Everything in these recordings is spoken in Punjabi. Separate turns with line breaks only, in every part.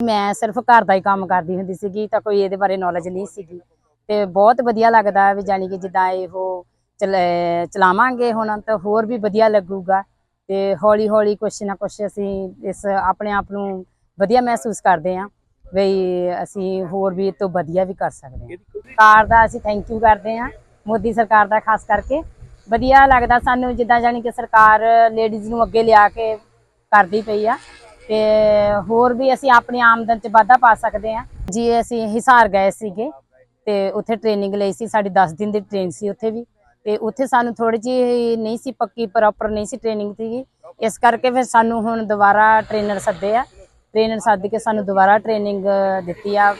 ਮੈਂ ਸਿਰਫ ਘਰ ਦਾ ਹੀ ਕੰਮ ਕਰਦੀ ਹੁੰਦੀ ਸੀਗੀ, ਤਾਂ ਕੋਈ ਇਹਦੇ ਬਾਰੇ ਨੌਲੇਜ ਨਹੀਂ ਸੀਗੀ। ਤੇ ਬਹੁਤ ਵਧੀਆ ਲੱਗਦਾ ਵੀ ਜਾਨੀ ਕਿ ਜਿੱਦਾਂ ਇਹੋ ਚਲ- ਚਲਾਵਾਂਗੇ ਹੁਣ, ਤਾਂ ਹੋਰ ਵੀ ਵਧੀਆ ਲੱਗੂਗਾ। ਤੇ ਹੌਲੀ ਹੌਲੀ ਕੁਛ ਨਾ ਕੁਛ ਅਸੀਂ ਇਸ ਆਪਣੇ ਆਪ ਨੂੰ ਵਧੀਆ ਮਹਿਸੂਸ ਕਰਦੇ ਹਾਂ ਵੀ ਅਸੀਂ ਹੋਰ ਵੀ ਇਹ ਤੋਂ ਵਧੀਆ ਵੀ ਕਰ ਸਕਦੇ ਹਾਂ। ਸਰਕਾਰ ਦਾ ਅਸੀਂ ਥੈਂਕ ਯੂ ਕਰਦੇ ਹਾਂ, ਮੋਦੀ ਸਰਕਾਰ ਦਾ ਖਾਸ ਕਰਕੇ। ਵਧੀਆ ਲੱਗਦਾ ਸਾਨੂੰ ਜਿੱਦਾਂ ਜਾਨੀ ਕਿ ਸਰਕਾਰ ਲੇਡੀਜ਼ ਨੂੰ ਅੱਗੇ ਲਿਆ ਕੇ ਕਰਦੀ ਪਈ ਆ। ਤੇ ਹੋਰ ਵੀ ਅਸੀਂ ਆਪਣੀ ਆਮਦਨ 'ਚ ਵਾਧਾ ਪਾ ਸਕਦੇ ਹਾਂ। ਜੀ, ਅਸੀਂ ਹਿਸਾਰ ਗਏ ਸੀਗੇ ਤੇ ਉੱਥੇ ਟ੍ਰੇਨਿੰਗ ਲਈ ਸੀ, ਸਾਡੀ 10 ਦਿਨ ਦੀ ਟ੍ਰੇਨ ਸੀ ਉੱਥੇ ਵੀ। ਤੇ ਉੱਥੇ ਸਾਨੂੰ ਥੋੜੀ ਜਿਹੀ ਨਹੀਂ ਸੀ ਪੱਕੀ ਪ੍ਰੋਪਰ ਨਹੀਂ ਸੀ ਟ੍ਰੇਨਿੰਗ ਸੀਗੀ। ਇਸ ਕਰਕੇ ਫਿਰ ਸਾਨੂੰ ਹੁਣ ਦੁਬਾਰਾ ਟ੍ਰੇਨਰ ਸੱਦੇ ਆ। ਟ੍ਰੇਨਰ ਸੱਦ ਕੇ ਸਾਨੂੰ ਦੁਬਾਰਾ ਟ੍ਰੇਨਿੰਗ ਦਿੱਤੀ ਆ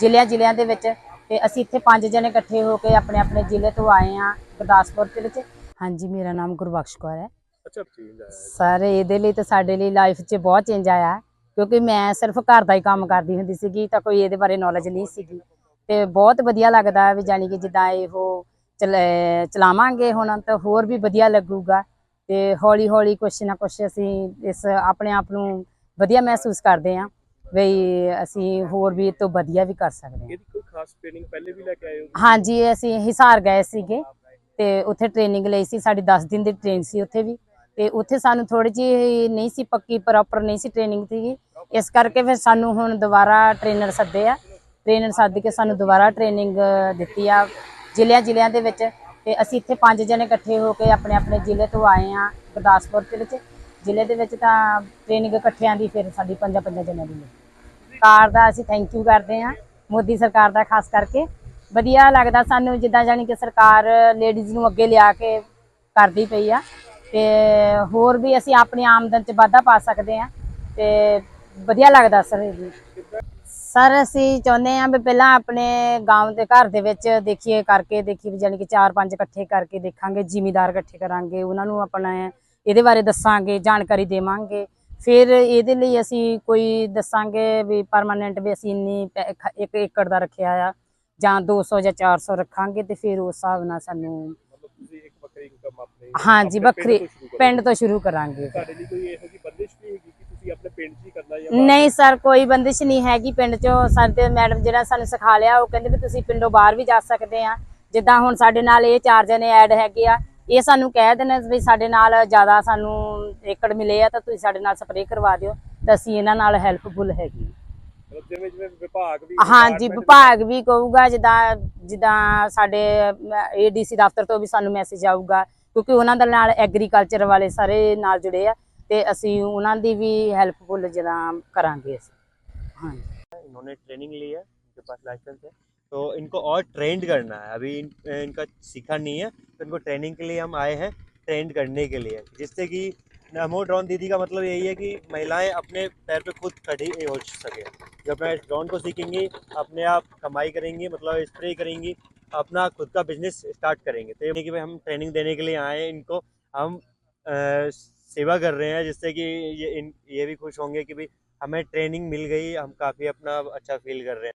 ਜ਼ਿਲ੍ਹਿਆਂ ਜ਼ਿਲ੍ਹਿਆਂ ਦੇ ਵਿੱਚ। ਤੇ ਅਸੀਂ ਇੱਥੇ ਪੰਜ ਜਣੇ ਇਕੱਠੇ ਹੋ ਕੇ ਆਪਣੇ ਆਪਣੇ ਜ਼ਿਲ੍ਹੇ ਤੋਂ ਆਏ ਆ ਗੁਰਦਾਸਪੁਰ ਦੇ ਵਿੱਚ। ਹਾਂਜੀ, ਮੇਰਾ ਨਾਮ ਗੁਰਬਖਸ਼ ਕੌਰ ਹੈ।
ਅੱਛਾ ਚੇਂਜ ਆਇਆ
ਸਰ ਇਹਦੇ ਲਈ ਤਾਂ ਸਾਡੇ ਲਈ ਲਾਈਫ 'ਚ ਬਹੁਤ ਚੇਂਜ ਆਇਆ। ਕਿਉਂਕਿ ਮੈਂ ਸਿਰਫ ਘਰ ਦਾ ਹੀ ਕੰਮ ਕਰਦੀ ਹੁੰਦੀ ਸੀਗੀ ਤਾਂ ਕੋਈ ਇਹਦੇ ਬਾਰੇ ਨੌਲੇਜ ਨਹੀਂ ਸੀਗੀ। ਤੇ ਬਹੁਤ ਵਧੀਆ ਲੱਗਦਾ ਵੀ ਜਾਨੀ ਕਿ ਜਿੱਦਾਂ ਇਹੋ ਚਲ- ਚਲਾਵਾਂਗੇ ਹੁਣ ਤਾਂ ਹੋਰ ਵੀ ਵਧੀਆ ਲੱਗੂਗਾ। ਤੇ ਹੌਲੀ ਹੌਲੀ ਕੁਛ ਨਾ ਕੁਛ ਅਸੀਂ ਇਸ ਆਪਣੇ ਆਪ ਨੂੰ ਵਧੀਆ ਮਹਿਸੂਸ ਕਰਦੇ ਹਾਂ ਵੀ ਅਸੀਂ ਹੋਰ ਵੀ ਇਹ ਤੋਂ ਵਧੀਆ ਵੀ ਕਰ ਸਕਦੇ ਹਾਂ।
ਇਹਦੀ ਕੋਈ ਖਾਸ ਟ੍ਰੇਨਿੰਗ ਪਹਿਲੇ ਵੀ ਲੈ ਕੇ ਆਏ ਹੋ?
ਹਾਂਜੀ ਅਸੀਂ ਹਿਸਾਰ ਗਏ ਸੀਗੇ ਤੇ ਉੱਥੇ ਟ੍ਰੇਨਿੰਗ ਲਈ ਸੀ ਸਾਡੀ 10 ਦਿਨ ਦੀ ਟ੍ਰੇਨ ਸੀ ਉੱਥੇ ਵੀ। ਤੇ ਉੱਥੇ ਸਾਨੂੰ ਥੋੜੀ ਜਿਹੀ ਨਹੀਂ ਸੀ ਪੱਕੀ ਪ੍ਰੋਪਰ ਨਹੀਂ ਸੀ ਟ੍ਰੇਨਿੰਗ ਸੀਗੀ। ਇਸ ਕਰਕੇ ਫਿਰ ਸਾਨੂੰ ਹੁਣ ਦੁਬਾਰਾ ਟ੍ਰੇਨਰ ਸੱਦੇ ਆ। ਟ੍ਰੇਨਰ ਸੱਦ ਕੇ ਸਾਨੂੰ ਦੁਬਾਰਾ ਟ੍ਰੇਨਿੰਗ ਦਿੱਤੀ ਆ ਜ਼ਿਲ੍ਹਿਆਂ ਜ਼ਿਲ੍ਹਿਆਂ ਦੇ ਵਿੱਚ। ਤੇ ਅਸੀਂ ਇੱਥੇ ਪੰਜ ਜਣੇ ਇਕੱਠੇ ਹੋ ਕੇ ਆਪਣੇ ਆਪਣੇ ਜ਼ਿਲ੍ਹੇ ਤੋਂ ਆਏ ਆ ਗੁਰਦਾਸਪੁਰ ਦੇ ਵਿੱਚ ਜ਼ਿਲ੍ਹੇ ਦੇ ਵਿੱਚ ਤਾਂ ਟ੍ਰੇਨਿੰਗ ਇਕੱਠਿਆਂ ਦੀ ਫਿਰ ਸਾਡੀ ਪੰਜਾਂ ਪੰਜਾਂ ਜਣਿਆਂ ਦੀ ਸਰਕਾਰ ਦਾ ਅਸੀਂ ਥੈਂਕ ਯੂ ਕਰਦੇ ਹਾਂ ਮੋਦੀ ਸਰਕਾਰ ਦਾ ਖਾਸ ਕਰਕੇ। ਵਧੀਆ ਲੱਗਦਾ ਸਾਨੂੰ ਜਿੱਦਾਂ ਜਾਨੀ ਕਿ ਸਰਕਾਰ ਲੇਡੀਜ਼ ਨੂੰ ਅੱਗੇ ਲਿਆ ਕੇ ਕਰਦੀ ਪਈ ਆ। ਤੇ ਹੋਰ ਵੀ ਅਸੀਂ ਆਪਣੀ ਆਮਦਨ 'ਚ ਵਾਧਾ ਪਾ ਸਕਦੇ ਆ ਤੇ ਵਧੀਆ ਲੱਗਦਾ ਸਰ ਇਹ ਸਰ, ਅਸੀਂ ਚਾਹੁੰਦੇ ਆ ਵੀ ਪਹਿਲਾਂ ਆਪਣੇ ਗਾਂਵ ਦੇ ਘਰ ਦੇ ਵਿੱਚ ਦੇਖੀਏ, ਕਰਕੇ ਦੇਖੀ ਵੀ ਜਾਨੀ ਕਿ ਚਾਰ ਪੰਜ ਇਕੱਠੇ ਕਰਕੇ ਦੇਖਾਂਗੇ, ਜ਼ਿਮੀਦਾਰ ਇਕੱਠੇ ਕਰਾਂਗੇ, ਉਹਨਾਂ ਨੂੰ ਆਪਣਾ ਇਹਦੇ ਬਾਰੇ ਦੱਸਾਂਗੇ, ਜਾਣਕਾਰੀ ਦੇਵਾਂਗੇ। ਫਿਰ ਇਹਦੇ ਲਈ ਅਸੀਂ ਕੋਈ ਦੱਸਾਂਗੇ ਵੀ ਪਰਮਾਨੈਂਟ ਵੀ ਅਸੀਂ ਇੰਨੀ ਪੈ- ਇੱਕ ਏਕੜ ਦਾ ਰੱਖਿਆ ਆ ਜਾਂ 200 ਜਾਂ 400 ਰੱਖਾਂਗੇ ਤੇ ਫਿਰ ਉਸ ਹਿਸਾਬ ਨਾਲ ਸਾਨੂੰ
ਆਪਣੇ
ਹਾਂਜੀ ਵੱਖਰੀ
ਪਿੰਡ ਤੋਂ ਸ਼ੁਰੂ
ਕਰਾਂਗੇ।
ਤੁਹਾਡੇ ਲਈ ਕੋਈ ਇਹੋ ਜਿਹੀ ਬੰਦਿਸ਼ ਨਹੀਂ ਹੈਗੀ ਕਿ ਤੁਸੀਂ ਆਪਣੇ ਪਿੰਡ 'ਚ ਹੀ ਕਰਨਾ ਜਾਂ ਬਾਹਰ?
ਨਹੀਂ ਸਰ ਕੋਈ ਬੰਦਿਸ਼ ਨਹੀਂ ਹੈਗੀ ਪਿੰਡ ਚੋਂ। ਸਾਡੇ ਮੈਡਮ ਜਿਹੜਾ ਸਾਨੂੰ ਸਿਖਾ ਲਿਆ ਉਹ ਕਹਿੰਦੇ ਵੀ ਤੁਸੀਂ ਪਿੰਡੋਂ ਬਾਹਰ ਵੀ ਜਾ ਸਕਦੇ ਆ। ਜਿੱਦਾਂ ਹੁਣ ਸਾਡੇ ਨਾਲ ਇਹ ਚਾਰ ਜਣੇ ਐਡ ਹੈਗੇ ਆ ਇਹ ਸਾਨੂੰ ਕਹਿ ਦੇਣ ਵੀ ਸਾਡੇ ਨਾਲ ਜ਼ਿਆਦਾ ਸਾਨੂੰ ਏਕੜ ਮਿਲੇ ਆ ਤਾਂ ਤੁਸੀਂ ਸਾਡੇ ਨਾਲ ਸਪਰੇਅ ਕਰਵਾ ਦਿਓ ਤਾਂ ਅਸੀਂ ਇਹਨਾਂ ਨਾਲ ਹੈਲਪਫੁਲ ਹੈਗੀ
ਜਿਵੇਂ ਜਿਵੇਂ ਵਿਭਾਗ ਵੀ
ਹਾਂਜੀ
ਵੀ-
ਵਿਭਾਗ ਵੀ ਕਹੂਗਾ ਜਿੱਦਾਂ ਜਿੱਦਾਂ ਸਾਡੇ ਏਡੀਸੀ ਦਫ਼ਤਰ ਤੋਂ ਵੀ ਸਾਨੂੰ ਮੈਸੇਜ ਆਊਗਾ ਕਿਉਂਕਿ ਉਹਨਾਂ ਦੇ ਨਾਲ ਐਗਰੀਕਲਚਰ ਵਾਲੇ ਸਾਰੇ ਨਾਲ ਜੁੜੇ ਆ ਤੇ ਅਸੀਂ ਉਹਨਾਂ ਦੀ ਵੀ ਹੈਲਪਫੁਲ ਜਿੱਦਾਂ ਕਰਾਂਗੇ ਅਸੀਂ ਹਾਂਜੀ
इन्होंने ट्रेनिंग ली है इनके पास लाइसेंस है तो इनको और ट्रेंड करना है अभी इन, इनका सीखा नहीं है तो इनको ट्रेनिंग के लिए हम आए हैं ट्रेंड करने के लिए जिससे कि नमो ड्रोन दीदी का मतलब यही है कि महिलाएं अपने पैर पे खुद खड़ी हो सके जब अपने ड्रोन को सीखेंगी अपने आप कमाई करेंगी मतलब स्प्रे करेंगी अपना खुद का बिज़नेस स्टार्ट करेंगे। तो ये कि हम ट्रेनिंग देने के लिए आए इनको हम आ, सेवा कर रहे हैं जिससे कि ये इन ये भी खुश होंगे कि भाई हमें ट्रेनिंग मिल गई हम काफ़ी अपना अच्छा फील कर रहे हैं।